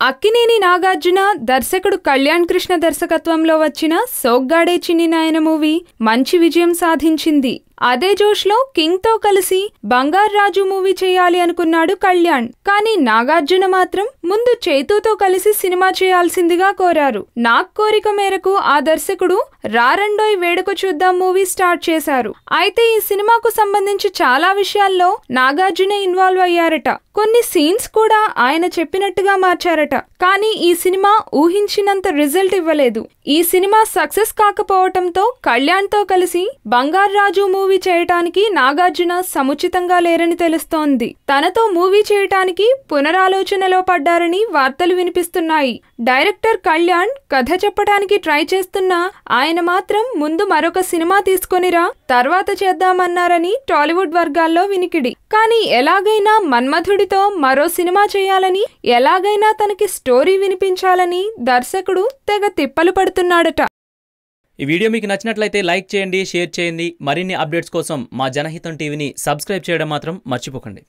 Akkineni Nagarjuna దర్శకుడు కళ్యాణ్ కృష్ణ దర్శకత్వంలో వచ్చిన సోగ్గాడే చిన్ని నాయన మూవీ మంచి విజయం సాధించింది. అదే జోష్లో కింగ్తో కలిసి బంగారు రాజు మూవీ చేయాలి అనుకున్నాడు కళ్యాణ్. కానీ నాగార్జున మాత్రం ముందు చేతుతో కలిసి సినిమా చేయాల్సిందిగా కోరారు. నాగ్ కోరిక మేరకు ఆ దర్శకుడు రారండోయ్ వేడుక చూద్దాం మూవీ స్టార్ట్ చేశారు. అయితే ఈ సినిమాకు సంబంధించి చాలా విషయాల్లో నాగార్జున ఇన్వాల్వ్ అయ్యారట. కొన్ని సీన్స్ కూడా ఆయన చెప్పినట్టుగా మార్చారట. కానీ ఈ సినిమా ఊహించినంత రిజల్ట్ ఇవ్వలేదు. ఈ సినిమా సక్సెస్ కాకపోవటంతో కళ్యాణ్తో కలిసి బంగారు రాజు మూవీ చేయటానికి నాగార్జున సముచితంగా లేరని తెలుస్తోంది. తనతో మూవీ చేయటానికి పునరాలోచనలో పడ్డారని వార్తలు వినిపిస్తున్నాయి. డైరెక్టర్ కళ్యాణ్ కథ చెప్పడానికి ట్రై చేస్తున్నా ఆయన మాత్రం ముందు మరొక సినిమా తీసుకొనిరా తర్వాత చేద్దామన్నారని టాలీవుడ్ వర్గాల్లో వినికిడి. కానీ ఎలాగైనా మన్మధుడితో మరో సినిమా చేయాలని ఎలాగైనా తనకి స్టోరీ వినిపించాలని దర్శకుడు తెగ తిప్పలు పడుతున్నాడట. ఈ వీడియో మీకు నచ్చినట్లయితే లైక్ చేయండి షేర్ చేయండి. మరిన్ని అప్డేట్స్ కోసం మా జనహితం టీవీని సబ్స్క్రైబ్ చేయడం మాత్రం మర్చిపోకండి.